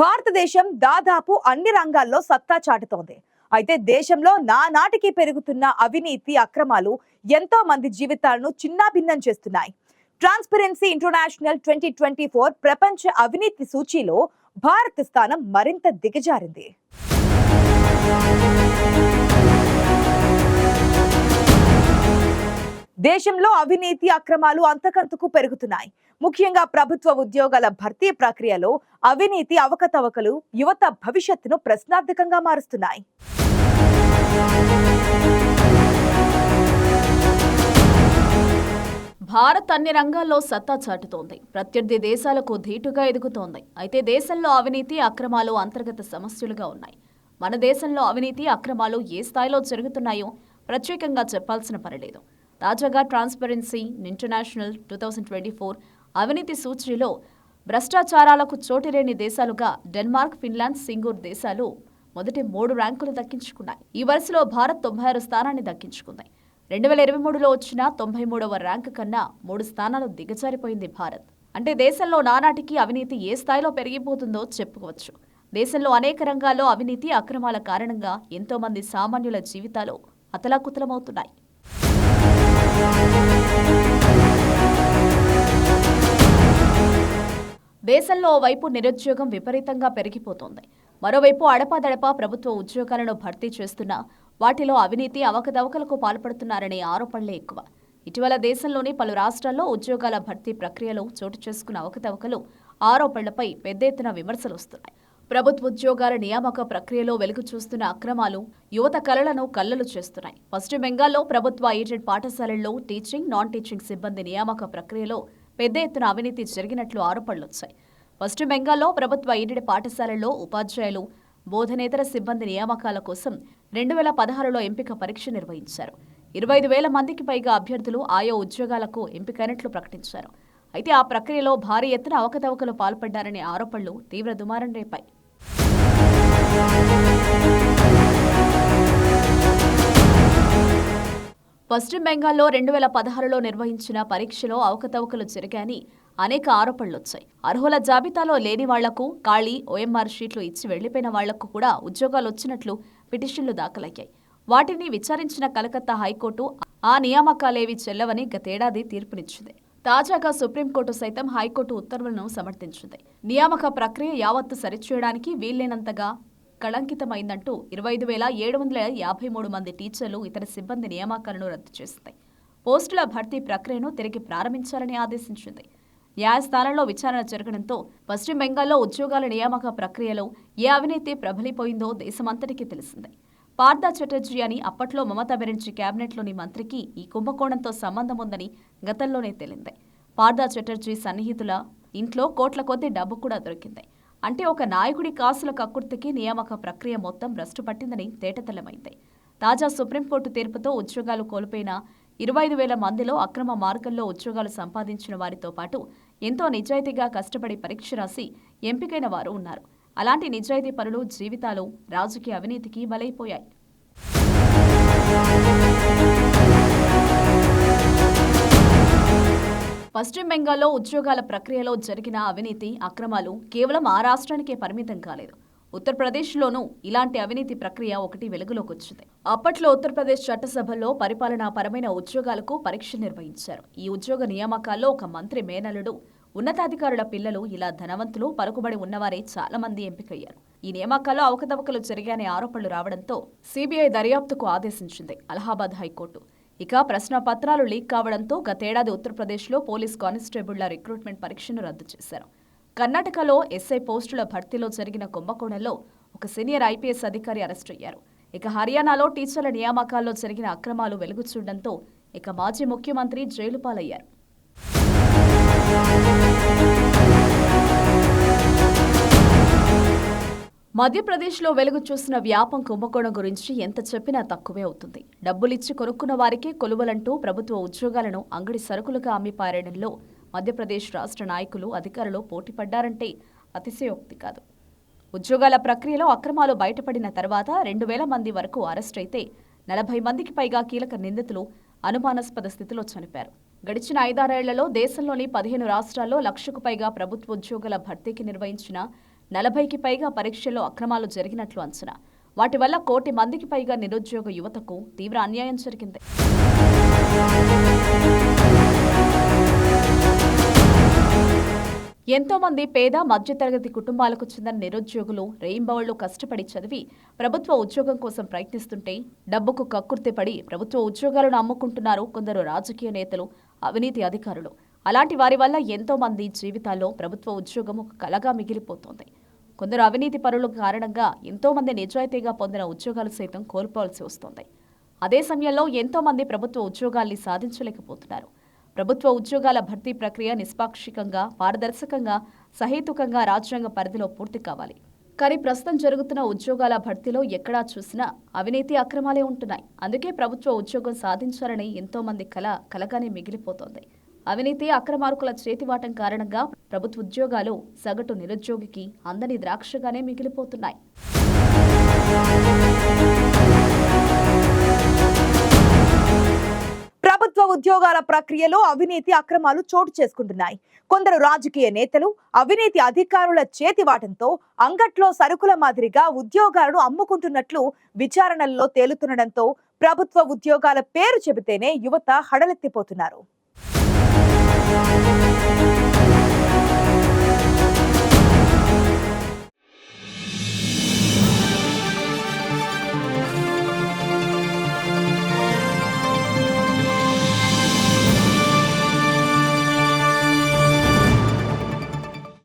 భారతదేశం దాదాపు అన్ని రంగాల్లో సత్తా చాటుతోంది. అయితే దేశంలో నానాటికి పెరుగుతున్న అవినీతి అక్రమాలు ఎంతో మంది జీవితాలను చిన్నాభిన్నం చేస్తున్నాయి. Transparency international twenty twenty four ప్రపంచ అవినీతి సూచీలో భారత్ స్థానం మరింత దిగజారింది. దేశంలో అవినీతి అక్రమాలు అంతకంతకు పెరుగుతున్నాయి. ముఖ్యంగా ప్రభుత్వ ఉద్యోగాల భర్తీ ప్రక్రియలో అవినీతి అవకతవకలు యువత భవిష్యత్తును ప్రశ్నార్థకంగా మారుస్తున్నాయి. భారత్ అన్ని రంగాల్లో సత్తా చాటుతోంది. ప్రత్యర్థి దేశాలకు ధీటుగా ఎదుగుతోంది. అయితే దేశంలో అవినీతి అక్రమాలు అంతర్గత సమస్యలుగా ఉన్నాయి. మన దేశంలో అవినీతి అక్రమాలు ఏ స్థాయిలో జరుగుతున్నాయో ప్రత్యేకంగా చెప్పాల్సిన పనిలేదు తాజాగా Transparency International two thousand twenty four అవినీతి సూచీలో భ్రష్టాచారాలకు చోటులేని దేశాలుగా డెన్మార్క్ ఫిన్లాండ్ సింగూర్ దేశాలు మొదటి మూడు ర్యాంకులు దక్కించుకున్నాయి. ఈ వరుసలో భారత్ తొంభై ఆరు స్థానాన్ని దక్కించుకుంది. రెండు వేల ఇరవై మూడులో వచ్చిన తొంభై మూడవ ర్యాంకు కన్నా మూడు స్థానాలు దిగజారిపోయింది భారత్. అంటే దేశంలో నానాటికి అవినీతి ఏ స్థాయిలో పెరిగిపోతుందో చెప్పుకోవచ్చు. దేశంలో అనేక రంగాల్లో అవినీతి అక్రమాల కారణంగా ఎంతోమంది సామాన్యుల జీవితాలు అతలాకుతలమవుతున్నాయి. దేశంలో వైపు నిరుద్యోగం విపరీతంగా పెరిగిపోతోంది. మరోవైపు అడపాదడపా ప్రభుత్వ ఉద్యోగాలను భర్తీ చేస్తున్నా వాటిలో అవినీతి అవకతవకలకు పాల్పడుతున్నారనే ఆరోపణలే ఎక్కువ. ఇటీవల దేశంలోని పలు రాష్ట్రాల్లో ఉద్యోగాల భర్తీ ప్రక్రియలో చోటు చేసుకున్న అవకతవకలు ఆరోపణలపై పెద్ద ఎత్తున విమర్శలు వస్తున్నాయి. ప్రభుత్వ ఉద్యోగాల నియామక ప్రక్రియలో వెలుగు చూస్తున్న అక్రమాలు యువత కళలను కల్లలు చేస్తున్నాయి. పశ్చిమ బెంగాల్లో ప్రభుత్వ ఎయిడెడ్ పాఠశాలల్లో టీచింగ్ నాన్ టీచింగ్ సిబ్బంది నియామక ప్రక్రియలో పెద్ద ఎత్తున అవినీతి జరిగినట్లు ఆరోపణలు వచ్చాయి. పశ్చిమ బెంగాల్లో ప్రభుత్వ ఎయిడెడ్ పాఠశాలల్లో ఉపాధ్యాయులు బోధనేతర సిబ్బంది నియామకాల కోసం రెండు వేల పదహారులో ఎంపిక పరీక్ష నిర్వహించారు. ఇరవై ఐదు వేల మందికి పైగా అభ్యర్థులు ఆయా ఉద్యోగాలకు ఎంపికైనట్లు ప్రకటించారు. అయితే ఆ ప్రక్రియలో భారీ ఎత్తున అవకతవకలు పాల్పడ్డారనే ఆరోపణలు తీవ్ర దుమారం రేపాయి. పశ్చిమ బెంగాల్లో రెండు వేల పదహారులో నిర్వహించిన పరీక్షలో అవకతవకలు జరిగాయని అనేక ఆరోపణలు వచ్చాయి అర్హుల జాబితాలో లేని వాళ్ళకు ఖాళీ ఓఎంఆర్ షీట్లు ఇచ్చి వెళ్ళిపోయిన వాళ్ళకు కూడా ఉద్యోగాలు వచ్చినట్లు పిటిషన్లు దాఖలయ్యాయి. వాటిని విచారించిన కలకత్తా హైకోర్టు ఆ నియామకాలేవి చెల్లవని గతేడాది తీర్పునిచ్చింది. తాజాగా సుప్రీంకోర్టు సైతం హైకోర్టు ఉత్తర్వులను సమర్థించింది. నియామక ప్రక్రియ యావత్తు సరిచేయడానికి వీల్లేనంతగా కళంకితమైందంటూ ఇరవై ఐదు వేల ఏడు వందల యాభై మూడు మంది టీచర్లు ఇతర సిబ్బంది నియామకాలను రద్దు చేసింది పోస్టుల భర్తీ ప్రక్రియను తిరిగి ప్రారంభించాలని ఆదేశించింది. న్యాయస్థానంలో విచారణ జరగడంతో పశ్చిమ బెంగాల్లో ఉద్యోగాల నియామక ప్రక్రియలో ఏ అవినీతి ప్రబలిపోయిందో దేశమంతటికీ తెలిసిందే. పార్థా చటర్జీ అని అప్పట్లో మమతా బెనర్జీ కేబినెట్లోని మంత్రికి ఈ కుంభకోణంతో సంబంధం ఉందని గతంలోనే తేలింది. పార్థా చటర్జీ సన్నిహితుల ఇంట్లో కోట్ల కొద్దీ డబ్బు కూడా దొరికింది. అంటే ఒక నాయకుడి కాసుల కక్కుర్తికి నియామక ప్రక్రియ మొత్తం భ్రష్టు పట్టిందని తేటతెల్లమైంది. తాజా సుప్రీంకోర్టు తీర్పుతో ఉద్యోగాలు కోల్పోయిన ఇరవై ఐదు వేల మందిలో అక్రమ మార్గంలో ఉద్యోగాలు సంపాదించిన వారితో పాటు ఎంతో నిజాయితీగా కష్టపడి పరీక్ష రాసి ఎంపికైన వారు ఉన్నారు. అలాంటి నిజాయితీ పనులు జీవితాలు రాజకీయ అవినీతికి బలైపోయాయి. పశ్చిమ బెంగాల్లో ఉద్యోగాల ప్రక్రియలో జరిగిన అవినీతి అక్రమాలు కేవలం ఆ రాష్ట్రానికే పరిమితం కాలేదు. ఉత్తరప్రదేశ్లోనూ ఇలాంటి అవినీతి ప్రక్రియ ఒకటి వెలుగులోకి వచ్చింది. అప్పట్లో ఉత్తరప్రదేశ్ చట్టసభల్లో పరిపాలనా పరమైన ఉద్యోగాలకు పరీక్ష నిర్వహించారు. ఈ ఉద్యోగ నియామకాల్లో ఒక మంత్రి మేనలుడు ఉన్నతాధికారుల పిల్లలు ఇలా ధనవంతులు పలుకుబడి ఉన్నవారే చాలా మంది ఎంపికయ్యారు. ఈ నియామకాల్లో అవకతవకలు జరిగాయనే ఆరోపణలు రావడంతో సిబిఐ దర్యాప్తుకు ఆదేశించింది అలహాబాద్ హైకోర్టు. ఇక ప్రశ్న పత్రాలు లీక్ కావడంతో గతేడాది ఉత్తరప్రదేశ్లో పోలీస్ కానిస్టేబుళ్ళ రిక్రూట్మెంట్ పరీక్షను రద్దు చేశారు. కర్ణాటకలో ఎస్ఐ పోస్టుల భర్తీలో జరిగిన కుంభకోణంలో ఒక సీనియర్ ఐపీఎస్ అధికారి అరెస్ట్ అయ్యారు. ఇక హర్యానాలో టీచర్ల నియామకాల్లో జరిగిన అక్రమాలు వెలుగు చూడడంతో ఇక మాజీ ముఖ్యమంత్రి జైలు పాలయ్యారు. మధ్యప్రదేశ్లో వెలుగు చూసిన వ్యాపం కుంభకోణం గురించి ఎంత చెప్పినా తక్కువే అవుతుంది. డబ్బులిచ్చి కొనుక్కున్న వారికే కొలువలంటూ ప్రభుత్వ ఉద్యోగాలను అంగడి సరుకులుగా అమ్మి పారేయడంలో మధ్యప్రదేశ్ రాష్ట్ర నాయకులు అధికారులు పోటీపడ్డారంటే అతిశయోక్తి కాదు. ఉద్యోగాల ప్రక్రియలో అక్రమాలు బయటపడిన తర్వాత రెండు వేల మంది వరకు అరెస్ట్ అయితే నలభై మందికి పైగా కీలక నిందితులు అనుమానాస్పద స్థితిలో చనిపారు గడిచిన ఐదారేళ్ళలో దేశంలోని పదిహేను రాష్ట్రాల్లో లక్షకు పైగా ప్రభుత్వ ఉద్యోగాల భర్తీకి నిర్వహించిన నలభైకి పైగా పరీక్షల్లో అక్రమాలు జరిగినట్లు అంచనా. వాటి వల్ల కోటి మందికి పైగా నిరుద్యోగ యువతకు తీవ్ర అన్యాయం జరిగింది. ఎంతోమంది పేద మధ్యతరగతి కుటుంబాలకు చెందిన నిరుద్యోగులు రెయింబవళ్ళు కష్టపడి చదివి ప్రభుత్వ ఉద్యోగం కోసం ప్రయత్నిస్తుంటే డబ్బుకు కక్కుర్తిపడి ప్రభుత్వ ఉద్యోగాలను అమ్ముకుంటున్నారు కొందరు రాజకీయ నేతలు అవినీతి అధికారులు. అలాంటి వారి వల్ల ఎంతోమంది జీవితాల్లో ప్రభుత్వ ఉద్యోగం ఒక కలగా మిగిలిపోతోంది. కొందరు అవినీతి పరుల కారణంగా ఎంతోమంది నిజాయితీగా పొందిన ఉద్యోగాలు సైతం కోల్పోవాల్సి వస్తోంది. అదే సమయంలో ఎంతోమంది ప్రభుత్వ ఉద్యోగాల్ని సాధించలేకపోతున్నారు. ప్రభుత్వ ఉద్యోగాల భర్తీ ప్రక్రియ నిష్పాక్షికంగా పారదర్శకంగా సహేతుకంగా రాజ్యాంగ పరిధిలో పూర్తి కావాలి. కానీ ప్రస్తుతం జరుగుతున్న ఉద్యోగాల భర్తీలో ఎక్కడా చూసినా అవినీతి అక్రమాలే ఉంటున్నాయి. అందుకే ప్రభుత్వ ఉద్యోగం సాధించాలని ఎంతోమంది కల కలగానే మిగిలిపోతోంది. అవినీతి అక్రమార్కుల చేతివాటం కారణంగా ప్రభుత్వ ఉద్యోగాలు సగటు నిరుద్యోగికి అందని ద్రాక్షగానే మిగిలిపోతున్నాయి. ప్రభుత్వ ఉద్యోగాల ప్రక్రియలో అవినీతి అక్రమాలు చోటు చేసుకుంటున్నాయి. కొందరు రాజకీయ నేతలు అవినీతి అధికారుల చేతివాటంతో అంగట్లో సరుకుల మాదిరిగా ఉద్యోగాలను అమ్ముకుంటున్నట్లు విచారణల్లో తేలుతుండటంతో ప్రభుత్వ ఉద్యోగాల పేరు చెబితేనే యువత హడలెత్తిపోతున్నారు. Thank you.